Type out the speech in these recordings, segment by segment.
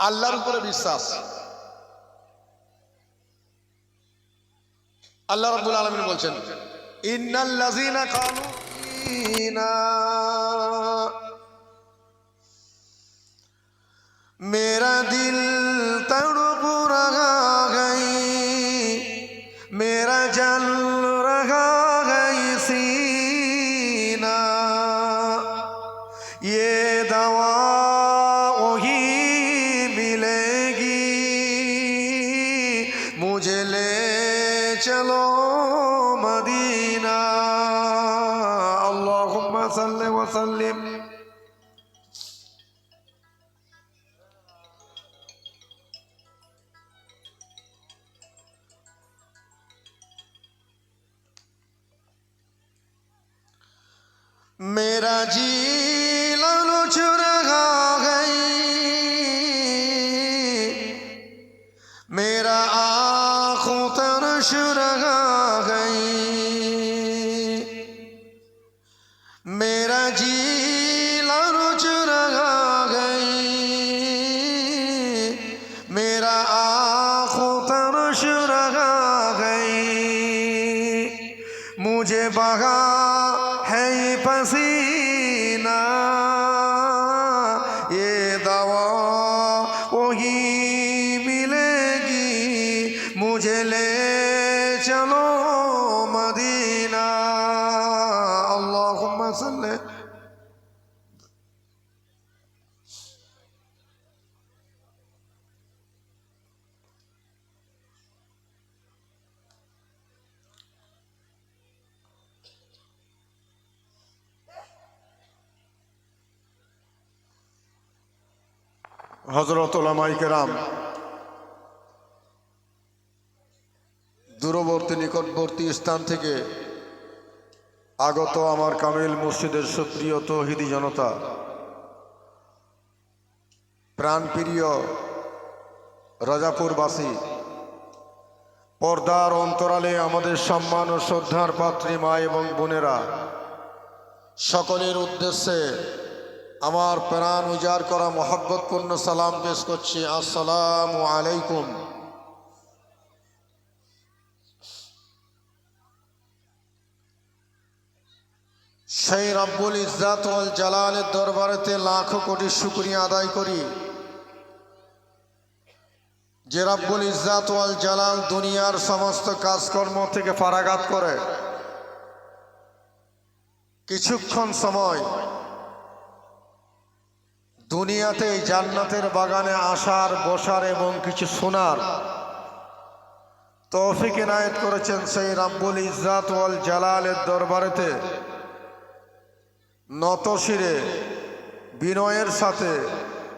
আল্লাহর উপরে বিশ্বাস। আল্লাহ রাব্বুল আলামিন বলছেন ইন্নাল্লাযীনা কানু মেরা দিল তড়প রাহা دينا اللهم صل وسلم. मुझे হজরত ওলামাইকেরাম দূরবর্তী নিকটবর্তী স্থান থেকে আগত আমার কামিল মসজিদের সুপ্রিয় তৌহিদি জনতা, প্রাণপ্রিয় রাজাপুরবাসী, পর্দার অন্তরালে আমাদের সম্মান ও শ্রদ্ধার পাত্রী মা এবং বোনেরা, সকলের উদ্দেশ্যে আমার প্রাণ উজাড় করা মহব্বতপূর্ণ সালাম পেশ করছি। আসসালাম আলাইকুম। সেই রব্বুল ওয়াল জালালের দরবারেতে লাখো কোটি শুকরিয়া আদায় করি। যে রব্বুল ওয়াল জালাল দুনিয়ার সমস্ত কাজকর্ম থেকে ফারাগাত করে, কিছুক্ষণ সময় দুনিয়াতে জান্নাতের বাগানে আসার, বসার এবং কিছু শোনার তৌফিক এনায়েত করেছেন সেই রাব্বুল ইজ্জাত ওয়াল জালালের দরবারেতে। নত শিরে বিনয়ের সাথে,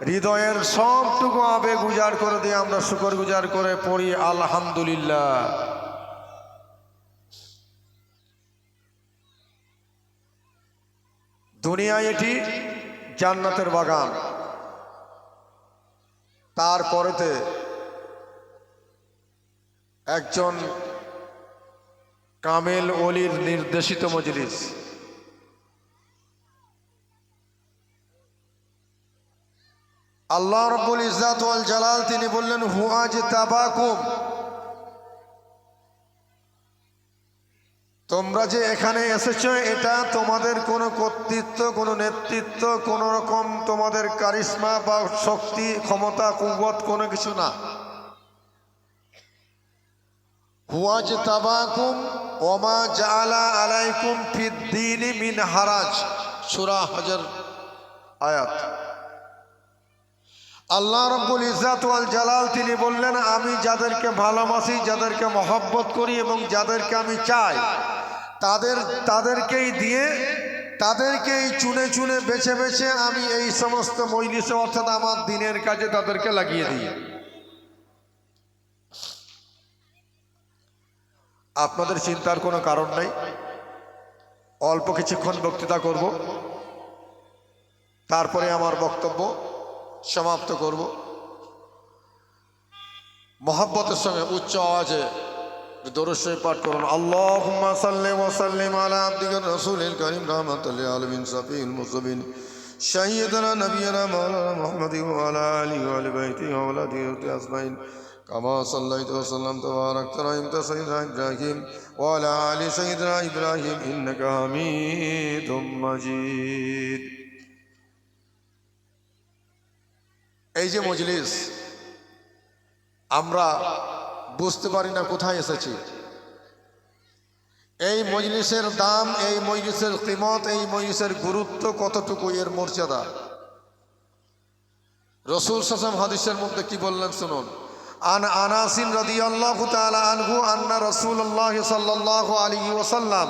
হৃদয়ের সবটুকু আবেগ উজাড় করে দিয়ে আমরা শুকর গুজার করে পড়ি, আলহামদুলিল্লাহ। দুনিয়ায় এটি জান্নাতের বাগান। তারপরেতে একজন কামেল অলির নির্দেশিত মজলিস। আল্লাহ রব্বুল ইজাত জালাল তিনি বললেন হুয়াজ তাবাকুম। তোমরা যে এখানে এসেছ, এটা তোমাদের কোনো কর্তৃত্ব, কোনো নেতৃত্ব, কোনো রকম তোমাদের কারিশ্মা বা শক্তি, ক্ষমতা, কুবত, কোনো কিছু না। হুয়াজ তাবাকুম ওমা জালা আলাইকুম ফিদ্দিন মিন হারাজ, সুরা হাজার আয়াত। আল্লাহ রব্বুল ইজাত ওয়াল জালাল, তিনি বললেন, আমি যাদেরকে ভালোবাসি, যাদেরকে মহব্বত করি এবং যাদেরকে আমি চাই তাদের, তাদেরকেই দিয়ে, তাদেরকেই চুনে চুনে বেছে বেছে আমি এই সমস্ত মৈলিসে অর্থাৎ আমার দিনের কাজে তাদেরকে লাগিয়ে দিই। আপনাদের চিন্তার কোনো কারণ নাই। অল্প কিছুক্ষণ বক্তৃতা করব। তারপরে আমার বক্তব্য সমাপ্ত করব। মহাব্বতের সঙ্গে উচ্চ আওয়াজে দরস্বই পাঠ করুন আল্লাহুম্মা সাল্লি ওয়া সাল্লিম আলা আবদিকা রাসূলিল কারীম রাহমাতাল লিল আলামিন সাফিউল মুসলিমিন سيدنا نبينا مولانا محمد وعلى آله وآل بيته وأولاده أجمعين كما صليت وسلمت وباركت رحمت سيدنا إبراهيم وعلى آل سيدنا إبراهيم إنك حميد مجيد এই যে মজলিস আমরা বুঝতে পারি না কোথায় এসেছি। এই মজলিসের দাম, এই মজলিসের কিমত, এই মজলিসের গুরুত্ব কতটুকু এর মর্যাদা? রসুল সাসাম হাদিসের মধ্যে কি বললেন শুনুন। আন আনাসিন রাদিয়াল্লাহু তাআলা আনহু আন্না রাসূলুল্লাহ সাল্লাল্লাহু আলাইহি ওয়াসাল্লাম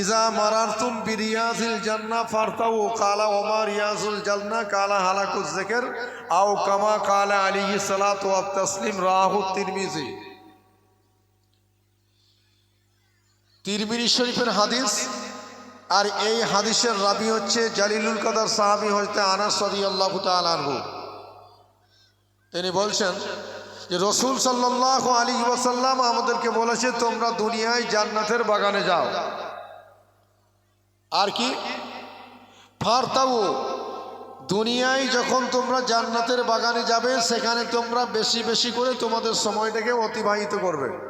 ইজা মারারতুম বিরিয়াজিল জান্নাহ ফারতাউ, কালা ওমা রিয়াজুল জান্নাহ, কালা হালাকুজ যিকর আও কামা কালা আলাইহি সালাতু ওয়াত তাসলিম রাহু তিরমিজি। তিরমিজি শরীফের হাদিস। আর এই হাদিসের রাবি হচ্ছে জালিলুল কদর সাহাবি হজরত আনাস তাআলা আনহু। তিনি বলছেন যে, রসুল সাল্লাহ আলী ওয়াসাল্লাম আমাদেরকে বলেছে, তোমরা দুনিয়ায় জান্নাতের বাগানে যাও। আর কি? ফারতাও দুনিয়ায় যখন তোমরা জান্নাতের বাগানে যাবে, সেখানে তোমরা বেশি বেশি করে তোমাদের সময়টাকে অতিবাহিত করবে।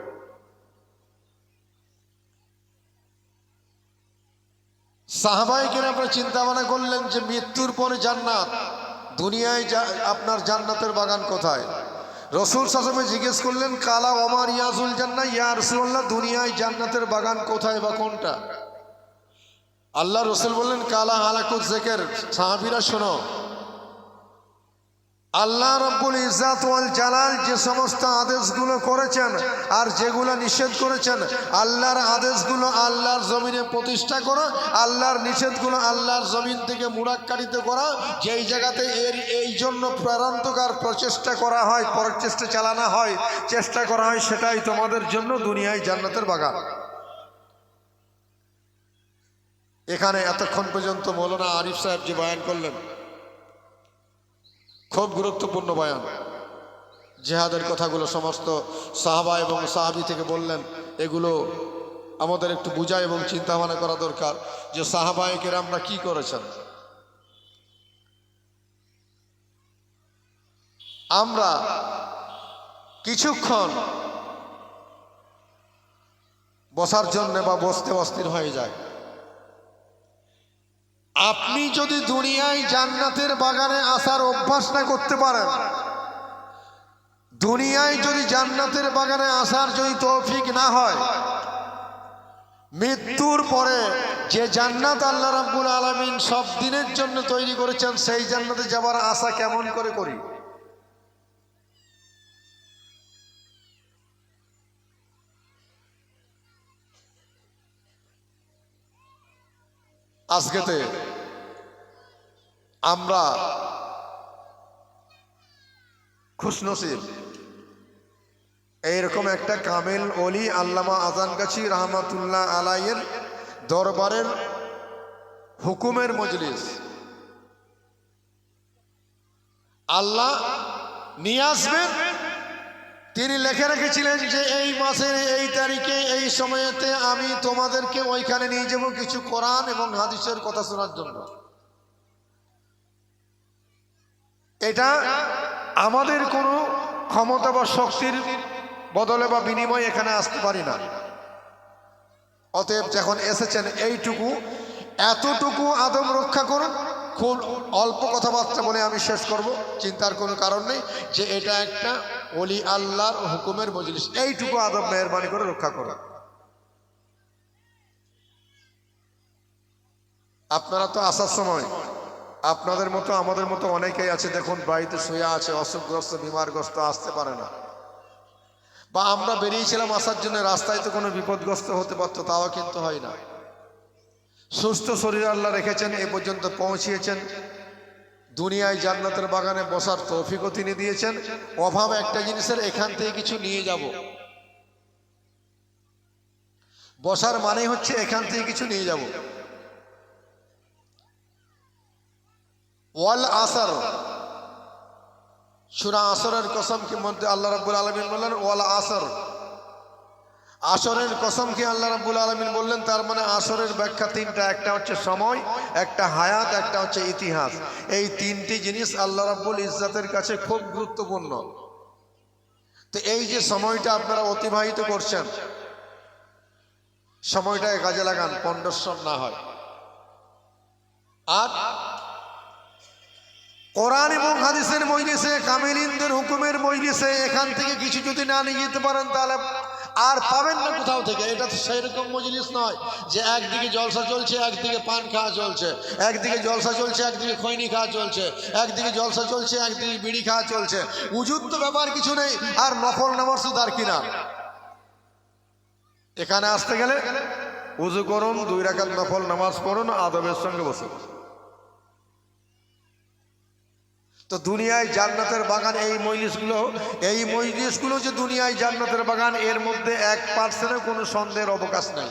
সাহাবাই কিনা আপনার চিন্তা ভাবনা করলেন যে মৃত্যুর পরে জান্নাত। দুনিয়ায় আপনার জান্নাতের বাগান কোথায়? রসুল সাসমে জিজ্ঞেস করলেন, কালা ওমার ইয়াজুল জান্না ইয়া রসুল্লাহ দুনিয়ায় জান্নাতের বাগান কোথায় বা কোনটা? আল্লাহ রসুল বললেন, কালা হালাকুত জেকের। সাহাবিরা, শোনো আল্লাহ রব্বুল ইজাত ওয়াল জালাল যে সমস্ত আদেশগুলো করেছেন আর যেগুলো নিষেধ করেছেন, আল্লাহর আদেশগুলো আল্লাহর জমিনে প্রতিষ্ঠা করা, আল্লাহর নিষেধগুলো আল্লাহর জমিন থেকে মুরাক্কারিত করা, যেই জায়গাতে এর এই জন্য প্রাণান্তকার প্রচেষ্টা করা হয়, প্রচেষ্টা চালানো হয়, চেষ্টা করা হয়, সেটাই তোমাদের জন্য দুনিয়ায় জান্নাতের বাগান। এখানে এতক্ষণ পর্যন্ত মৌলানা আরিফ সাহেব যে বয়ান করলেন খুব গুরুত্বপূর্ণ বয়ান। জেহাদের কথাগুলো সমস্ত সাহাবা এবং সাহাবি থেকে বললেন, এগুলো আমাদের একটু বোঝা এবং চিন্তা ভাবনা করা দরকার যে সাহাবায়কের আমরা কি করেছেন। আমরা কিছুক্ষণ বসার জন্য বা বসতে অস্থির হয়ে যায় আপনি যদি দুনিয়ায় জান্নাতের বাগানে আসার অভ্যাস না করতে পারেন, দুনিয়ায় যদি জান্নাতের বাগানে আসার যদি তৌফিক না হয়, মৃত্যুর পরে যে জান্নাত আল্লাহ রাব্বুল আলমিন সব দিনের জন্য তৈরি করেছেন, সেই জান্নাতে যাবার আশা কেমন করে করি? আজকেতে আমরা খুশনসিব। এইরকম একটা কামেল অলি আল্লামা আজান গাছি রহমাতুল্লাহ আলাইয়ের দরবারের হুকুমের মজলিস। আল্লাহ নিয়ে আসবেন তিনি লেখে রেখেছিলেন যে, এই মাসের এই তারিখে, এই সময়েতে আমি তোমাদেরকে ওইখানে নিয়ে যাব কিছু কোরআন এবং হাদিসের কথা শোনার জন্য। এটা আমাদের কোনো ক্ষমতা বা শক্তির বদলে বা বিনিময়ে এখানে আসতে পারি না। অতএব যখন এসেছেন, এইটুকু, এতটুকু আদম রক্ষা করুন। খুব অল্প কথাবার্তা বলে আমি শেষ করব। চিন্তার কোনো কারণ নেই যে, এটা একটা অলি আল্লাহর হুকুমের মজলিস। এইটুকু আদব মেহরবানি করে রক্ষা করুন আপনারা তো আসার সময়, আপনাদের মতো, আমাদের মতো অনেকেই আছে, দেখুন, বাড়িতে শুয়ে আছে, অসুখগ্রস্ত, বিমারগ্রস্ত, আসতে পারে না। বা আমরা বেরিয়েছিলাম আসার জন্য, রাস্তায় তো কোনো বিপদগ্রস্ত হতে পারতো, তাও কিন্তু হয় না। সুস্থ শরীর আল্লাহ রেখেছেন, এ পর্যন্ত পৌঁছিয়েছেন দুনিয়ায় জান্নাতের বাগানে বসার তৌফিকও তিনি দিয়েছেন। অভাব একটা জিনিসের, এখান থেকে কিছু নিয়ে যাব। বসার মানে হচ্ছে এখান থেকে কিছু নিয়ে যাব। ওয়াল আসার। সুরা আসরের কসমকে মধ্যে আল্লাহ রাব্বুল আলমিন বললেন, ওয়াল আসর। আসরের কসমকে আল্লাহ রাব্বুল আলমিন বললেন? তার মানে আসরের ব্যাখ্যা তিনটা, একটা হচ্ছে সময়, একটা হায়াত, একটা হচ্ছে ইতিহাস। এই তিনটি জিনিস আল্লাহ রাব্বুল ইজ্জাতের কাছে খুব গুরুত্বপূর্ণ। তো এই যে সময়টা আপনারা অতিবাহিত করছেন, সময়টাকে কাজে লাগান, পণ্ডশ্রম না হয়। আর কোরআন এবং হাদিসের মজলিসে কামিলিনদের হুকুমের মজলিসে এখান থেকে কিছু যদি না নিয়ে যেতে পারেন, তাহলে আর পাবেন না কোথাও থেকে। এটা তো সেরকম মজলিস নয় যে একদিকে জলসা চলছে একদিকে পান খাওয়া চলছে। একদিকে জলসা চলছে একদিকে খৈনি খাওয়া চলছে। একদিকে জলসা চলছে একদিকে বিড়ি খাওয়া চলছে। উজুত তো ব্যাপার কিছু নেই আর নফল নামাজ তো তার কিনা এখানে আসতে গেলে উজু করুন দুই রাখাত নফল নামাজ পড়ুন আদবের সঙ্গে বসুন। তো দুনিয়ায় জান্নাতের বাগান এই মজলিসগুলো এই মজলিসগুলো যে দুনিয়ায় জান্নাতের বাগান, এর মধ্যে এক পার্সেন্টের কোনো সন্দেহের অবকাশ নেই।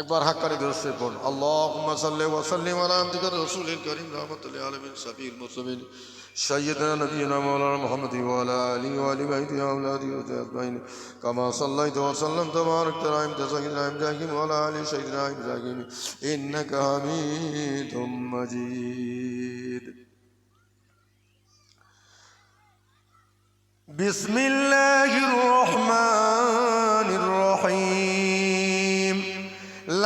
একবার হাক্কানি দোষে পড়ুন আল্লাহুম্মা সাল্লি ওয়া সাল্লিম আলা আবদিকা রাসূলিল কারীম রাহমাতুল লিল আলামিন সাফিউল মুরসালিন سيدنا نبينا مولانا محمد وعلى آله وآل بيته وأولاده أجمعين كما صليت وسلمت وباركت على سيدنا إبراهيم وعلى آل سيدنا إبراهيم إنك حميد مجيد بسم الله الرحمن الرحيم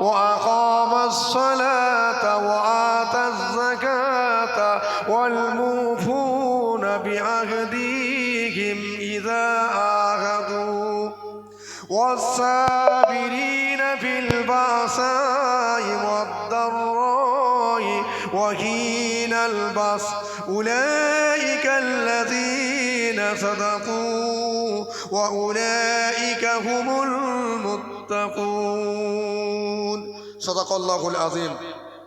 وأقام الصلاة وآتى الزكاة والموفون بعهدهم إذا عاهدوا والصابرين في البأساء والضراء وحين البص أولئك الذين صدقوا وأولئك هم المتقون সদাকল্লাহুল আজিম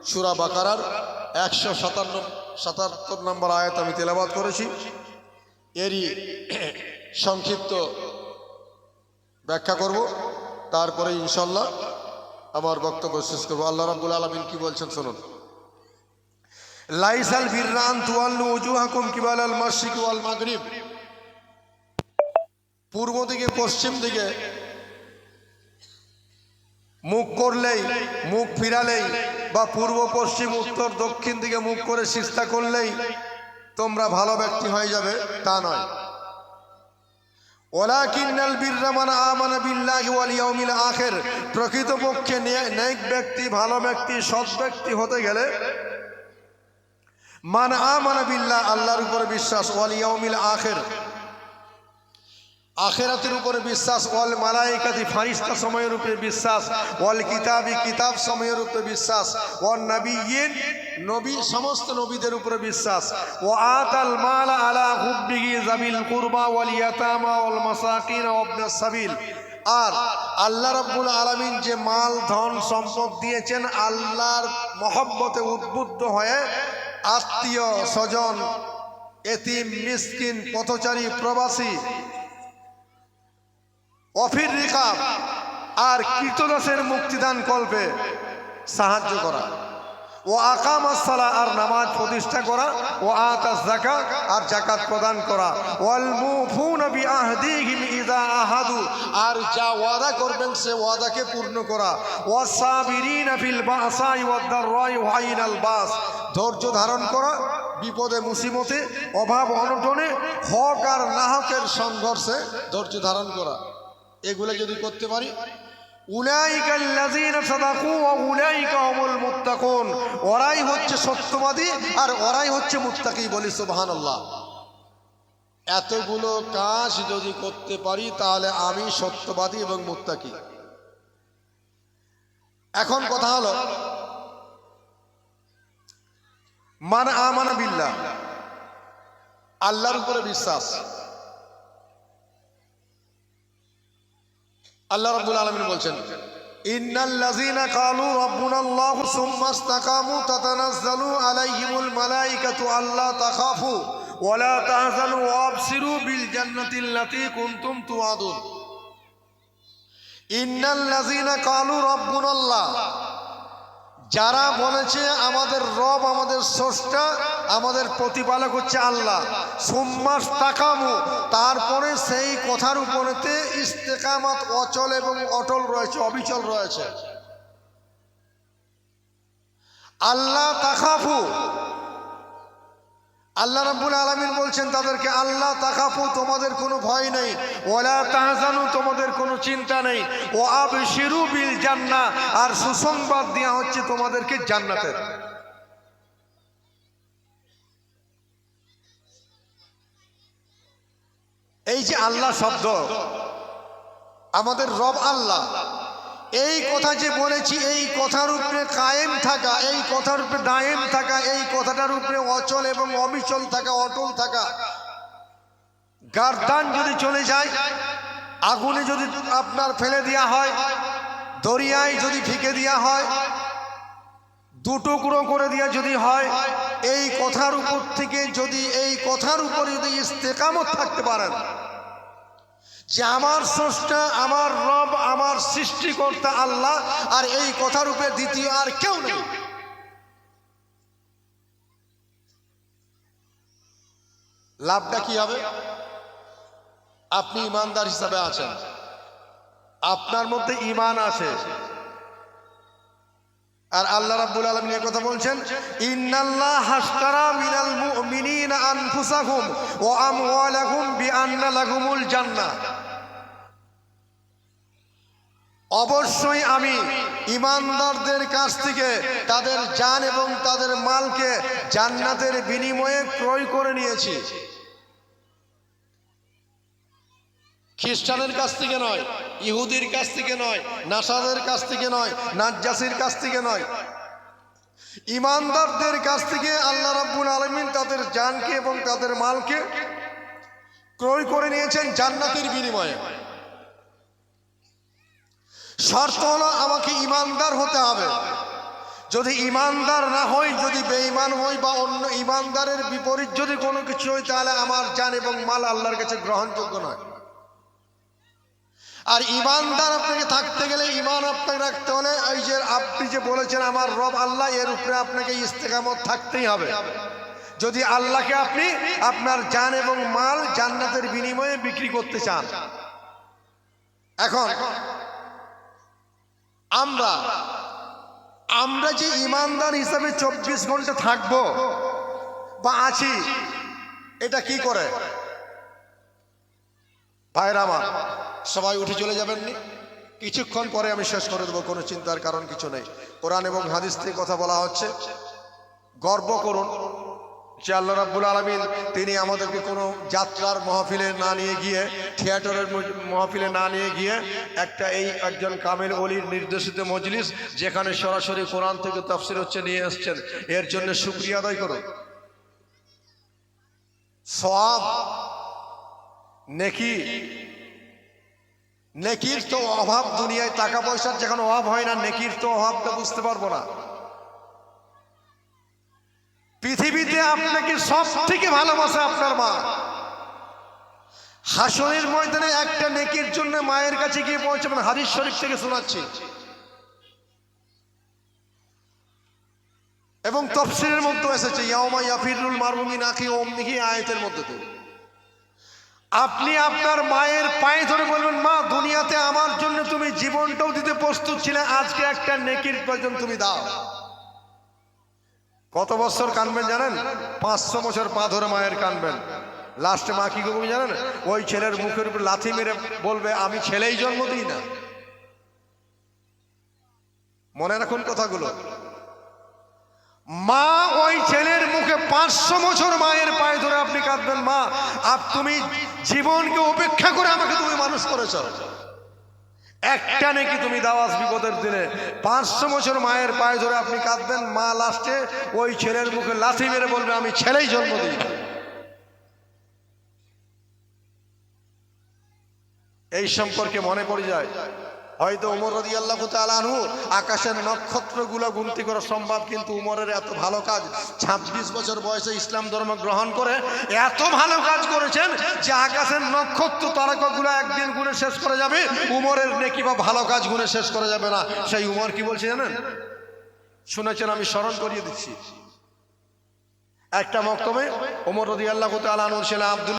সুরা বাকারার একশো সাতান্ন, সাতাত্তর নম্বর আয়াত আমি তেলাবাদ করেছি। এরই সংক্ষিপ্ত ব্যাখ্যা করব। তারপরে ইনশাল্লাহ আমার বক্তব্য শেষ করব। আল্লাহ রাবুল আলমিন কি বলছেন শুনুন। লাইসাল ফিরান তুয়াল্লু উজুহাকুম কিবাল আল মাসিক মাগরিব। পূর্ব দিকে, পশ্চিম দিকে মুখ করলেই, মুখ ফিরালেই বা পূর্ব, পশ্চিম, উত্তর, দক্ষিণ দিকে মুখ করে সিস্তা করলেই তোমরা ভালো ব্যক্তি হয়ে যাবে, তা নয়। ওলাকিন্নাল বিররা মান আমানা বিল্লাহি ওয়াল ইয়াউমিল আখির, প্রকৃতপক্ষে নেক ব্যক্তি, ভালো ব্যক্তি, সৎ ব্যক্তি হতে গেলে মান আমানা বিল্লাহ, আল্লাহর উপরে বিশ্বাস, ওয়াল ইয়াউমিল আখির আখেরাতের উপরে বিশ্বাস, ওয়াল মালাইকাতি ফারিস্তা সময়ের উপরে বিশ্বাস, ওয়াল কিতাবি কিতাব সময়ের উপরে বিশ্বাস ওয়াল নবিয়িন নবী, সমস্ত নবীদের উপরে বিশ্বাস। ও আতাল মাল আলা হুব্বিহি জামিল কুরবা ওয়াল ইয়াতামা ওয়াল মাসাকিন ওয়া ইবনাস সাবিল। আর আল্লাহ রাব্বুল আলামিন যে মাল, ধন, সম্পদ দিয়েছেন, আল্লাহর মহব্বতে উদ্বুদ্ধ হয়ে আত্মীয় স্বজন, এতিম, মিসকিন, পথচারী, প্রবাসী অফির রিকাব আর কীর্তদাসের মুক্তিদান কল্পে সাহায্য করা। ও আকাম সালা আর নামাজ প্রতিষ্ঠা করা, ও আতাস জাকা আর জাকাত প্রদান করা। ওয়াল মুফুন বি আহদিহিম ইযা আহাদু, আর যা ওয়াদা করবেন সে ওয়াদাকে পূর্ণ করা। বাস, ধৈর্য ধারণ করা, বিপদে মুসিবতে, অভাব অনটনে, হক আর নাহকের সংঘর্ষে ধৈর্য ধারণ করা। এগুলো যদি করতে পারি? ওরাই হচ্ছে সত্যবাদী আর ওরাই হচ্ছে মুত্তাকি বলি সুবহানাল্লাহ। এতগুলো কাজ যদি করতে পারি তাহলে আমি সত্যবাদী এবং মুত্তাকি। এখন কথা হলো মান আমানা বিল্লাহ আল্লাহর উপরে বিশ্বাস। আল্লাহ রাব্বুল আলামিন বলছেন, ইন্নাল্লাযীনা ক্বালু রাব্বুনাল্লাহু সুম্মা ইসতাকামু তাতানাজ্জালু আলাইহিমুল মালাইকাতু আল্লা তাখাফু ওয়া লা তাহজানু ওয়াবশিরু বিল জান্নাতিল্লাতী কুনতুম তুআদুন। ইন্নাল্লাযীনা ক্বালু রাব্বুনাল্লাহ যারা বলেছে আমাদের রব আমাদের স্রষ্টা, আমাদের প্রতিপালক হচ্ছে আল্লাহ। সোম্মাস তাকামু, তারপরে সেই কথার উপরেতে ইস্তেকামাত অচল এবং অটল রয়েছে, অবিচল রয়েছে। আল্লাহ তাকাফু আল্লাহ রাব্বুল আলামিন বলছেন তাদেরকে, আল্লাহ তাকাফু, তোমাদের কোনো ভয় নেই। ওলা তাহজানু, তোমাদের কোনো চিন্তা নেই। ও আব শিরু বিল জান্নাহ, আর সুসংবাদ দেওয়া হচ্ছে তোমাদেরকে জান্নাতের। এই যে আল্লাহ শব্দ, আমাদের রব আল্লাহ। এই কথা যে বলেছি, এই কথার উপরে কায়েম থাকা, এই কথার উপরে দায়েম থাকা, এই কথাটার উপরে অচল এবং অবিচল থাকা, অটল থাকা, গার্দান যদি চলে যায়, আগুনে যদি আপনার ফেলে দেওয়া হয়, দরিয়ায় যদি ফিকে দেওয়া হয় দুটুকরো করে দেওয়া যদি হয়, এই কথার উপর থেকে যদি, এই কথার উপরে যদি ইস্তেকামত থাকতে পারেন যে আমার স্রষ্টা, আমার রব, আমার সৃষ্টিকর্তা আল্লাহ, আর এই কথার উপরে দ্বিতীয় আর কেউ নেই। লাভটা কি হবে? আপনি ইমানদার হিসাবে আছেন। আপনার মধ্যে ইমান আছে। আর আল্লাহ রাব্বুল আলামিন এই কথা বলছেন, ইন্নাল্লাহ হাশতারা মিনাল ওয়া অবশ্যই আমি ইমানদারদের কাছ থেকে তাদের জান এবং তাদের মালকে জান্নাতের বিনিময়ে ক্রয় করে নিয়েছি। খ্রিস্টানের কাছ থেকে নয়, ইহুদির কাছ থেকে নয়, নাসাদের কাছ থেকে নয়, নাজ্জাসির কাছ থেকে নয়। ইমানদারদের কাছ থেকে আল্লাহ রাব্বুল আলমিন তাদের জানকে এবং তাদের মালকে ক্রয় করে নিয়েছেন জান্নাতের বিনিময়ে। শর্ত হলো আমাকে ইমানদার হতে হবে। যদি ইমানদার না হই, যদি বেঈমান হই বা অন্য ইমানদারের বিপরীত যদি কোনো কিছু হয় তাহলে আমার জান এবং মাল আল্লাহর কাছে গ্রহণযোগ্য নয়। আর ইমানদার আপনাকে থাকতে গেলে ইমান আপনাকে রাখতে হলে এই যে আপনি যে বলেছেন, আমার রব আল্লাহ, এর উপরে আপনাকে ইস্তেকামত থাকতেই হবে। যদি আল্লাহকে আপনি আপনার জান এবং মাল জান্নাতের বিনিময়ে বিক্রি করতে চান। এখন আমরা আমরা যে ইমানদার হিসাবে চব্বিশ ঘণ্টা থাকব বা আছি, এটা কি করে? ভাইরা আমার, সবাই উঠে চলে যাবেননি? কিছুক্ষণ পরে আমি শেষ করে দেবো, কোনো চিন্তার কারণ কিছু নেই। কোরআন এবং হাদিস থেকে কথা বলা হচ্ছে। গর্ব করুন। যে আল্লাহ রাব্বুল আলমিন তিনি আমাদেরকে কোনো যাত্রার মহফিলে না নিয়ে গিয়ে, থিয়েটারের মহফিলে না নিয়ে গিয়ে একটা এই একজন কামেল অলির নির্দেশিত মজলিস যেখানে সরাসরি কোরআন থেকে তফসির হচ্ছে নিয়ে এসছেন এর জন্য শুক্রিয়া আদায় করুন সব নেকি, নেকির তো অভাব দুনিয়ায় টাকা পয়সার যখন অভাব হয় না, নেকির তো অভাবটা বুঝতে পারব না। পৃথিবীতে আপনাকে সব থেকে ভালোবাসে আপনার মা। হাসনের ময়দানে একটা নেকির জন্য মায়ের কাছে গিয়ে পৌঁছাবেন, হাদিস শরীফ থেকে শোনাচ্ছি। এবং তফসিলের মধ্যে এসেছে, ইয়াউমা ইয়াফিরুল মারুমিন আখি ওমনিহি আয়াতের মধ্যে দিয়ে আপনি আপনার মায়ের পায়ে ধরে বলবেন, মা, দুনিয়াতে আমার জন্য তুমি জীবনটাও দিতে প্রস্তুত ছিলে, আজকে একটা নেকির প্রয়োজন তুমি দাও। কত বছর কানবেন জানেন? পাঁচশো বছর পা ধরে মায়ের কানবেন। লাস্টে মা কি করবে জানেন? ওই ছেলের মুখের উপর লাথি মেরে বলবে, আমি ছেলেই জন্ম দিই না। মনে রাখুন কথাগুলো। মা ওই ছেলের মুখে পাঁচশো বছর মায়ের পায়ে ধরে আপনি কাঁদবেন, মা আর তুমি জীবনকে উপেক্ষা করে আমাকে তুমি মানুষ করেছ। একটা নাকি তুমি দাওয়াজ বিপদের দিলে পাঁচশো বছর মায়ের পায়ে ধরে আপনি কাঁদবেন, মা লাস্টে ওই ছেলের মুখে লাথি মেরে বলবে, আমি ছেলেই জন্ম দিই। এই সম্পর্কে মনে পড়ে যায় হয়তো উমর রদি আল্লাহ আনহু আকাশের নক্ষত্রগুলো গুনতি করা সম্ভব কিন্তু উমরের এত ভালো কাজ ২৬ বছর বয়সে ইসলাম ধর্ম গ্রহণ করে এত ভালো কাজ করেছেন যে আকাশের নক্ষত্র তারকাগুলো একদিন গুণে শেষ করে যাবে, উমরের নেকি বা ভালো কাজ গুণে শেষ করা যাবে না। সেই উমর কি বলছে জানেন? শুনেছেন, আমি স্মরণ করিয়ে দিচ্ছি। একটা মক্তবে ওমর রদি আল্লাহ আনহুর ছেলে আব্দুল